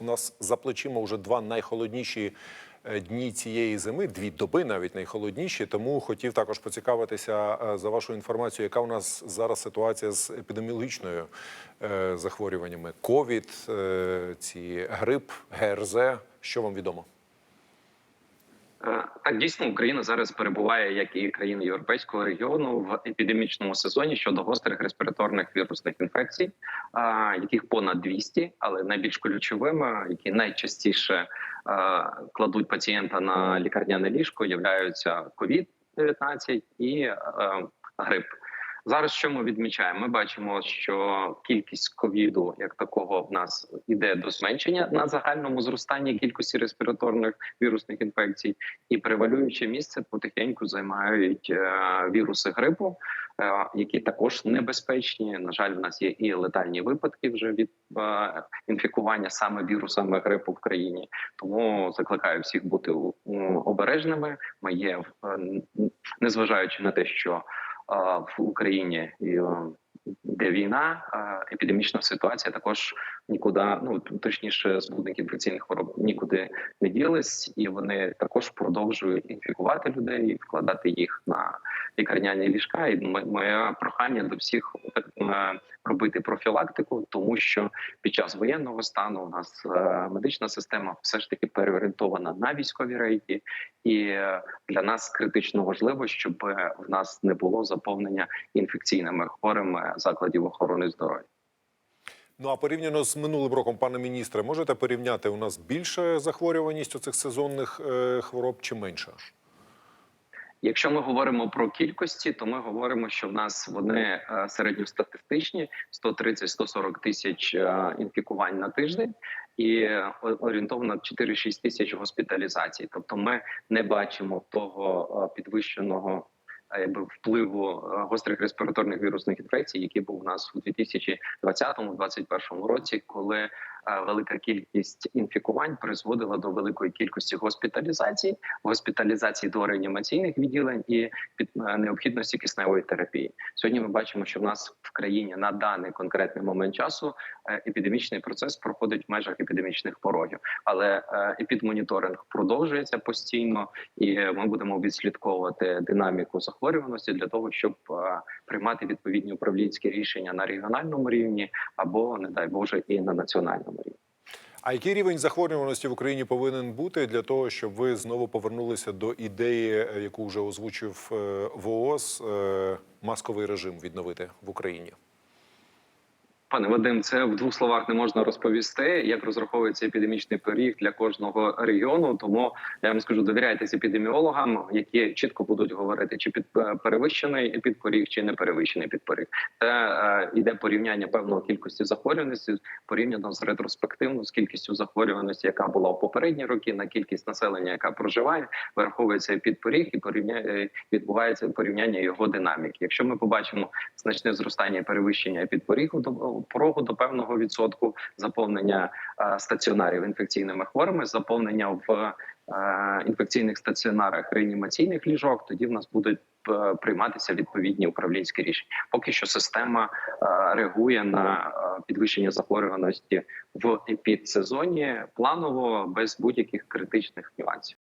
У нас за плечима вже два найхолодніші е, дні цієї зими, дві доби навіть найхолодніші. Тому хотів також поцікавитися е, за вашу інформацію, яка у нас зараз ситуація з епідеміологічною е, захворюваннями. Ковід, ці грип, ГРЗ. Що вам відомо? Е, Так, дійсно, Україна зараз перебуває, як і країни європейського регіону, в епідемічному сезоні щодо гострих респіраторних вірусних інфекцій, яких понад 200, але найбільш ключовими, які найчастіше е, кладуть пацієнта на лікарняне ліжко, являються COVID-19 і е, грип. Зараз що ми відмічаємо? Ми бачимо, що кількість ковіду як такого в нас іде до зменшення на загальному зростанні кількості респіраторних вірусних інфекцій, і превалююче місце потихеньку займають е, віруси грипу, е, які також небезпечні. На жаль, в нас є і летальні випадки вже від е, інфікування саме вірусами грипу в країні. Тому закликаю всіх бути обережними. Ми є незважаючи на те, що в Україні і, де війна, епідемічна ситуація також нікуди, ну точніше, збудники інфекційних хвороб нікуди не ділись, і вони також продовжують інфікувати людей, вкладати їх на лікарняні ліжка. І моє прохання до всіх е, робити профілактику, тому що під час воєнного стану у нас е, медична система все ж таки переорієнтована на військові рейки, і е, для нас критично важливо, щоб е, в нас не було заповнення інфекційними хворими закладів охорони здоров'я. Ну а порівняно з минулим роком, пане міністре, можете порівняти у нас більша захворюваність у цих сезонних хвороб чи менша? Якщо ми говоримо про кількості, то ми говоримо, що в нас вони е, середньостатистичні 130-140 тисяч е, інфікувань на тиждень, і е, орієнтовно 4-6 тисяч госпіталізацій. Тобто, ми не бачимо того підвищеного. Якби впливу гострих респіраторних вірусних інфекцій, який був у нас у 2020-2021 році, коли велика кількість інфікувань призводила до великої кількості госпіталізацій, госпіталізацій до реанімаційних відділень і під е, необхідності кисневої терапії. Сьогодні ми бачимо, що в нас в країні на даний конкретний момент часу е, епідемічний процес проходить в межах епідемічних порогів, але е, епідмоніторинг продовжується постійно, і ми будемо відслідковувати динаміку захворюваності для того, щоб е, приймати відповідні управлінські рішення на регіональному рівні або, не дай Боже, і на національному. А який рівень захворюваності в Україні повинен бути для того, щоб ви знову повернулися до ідеї, е, яку вже озвучив е, ВООЗ, е, масковий режим відновити в Україні? Пане Вадим, це в двох словах не можна розповісти, як розраховується епідемічний поріг для кожного регіону. Тому я вам скажу, довіряйтесь епідеміологам, які чітко будуть говорити, чи під е, перевищений підпоріг, чи не перевищений підпоріг. Це е, йде порівняння певного кількості захворюваності порівняно з ретроспективно з кількістю захворюваності, яка була в попередні роки, на кількість населення, яка проживає, враховується підпоріг і порівня... е, відбувається порівняння його динаміки. Якщо ми побачимо значне зростання і перевищення підпорігу до порогу до певного відсотку заповнення е, стаціонарів інфекційними хворими, заповнення в е, інфекційних стаціонарах реанімаційних ліжок, тоді в нас будуть е, прийматися відповідні управлінські рішення. Поки що система реагує на підвищення захворюваності в підсезоні планово без будь-яких критичних нюансів.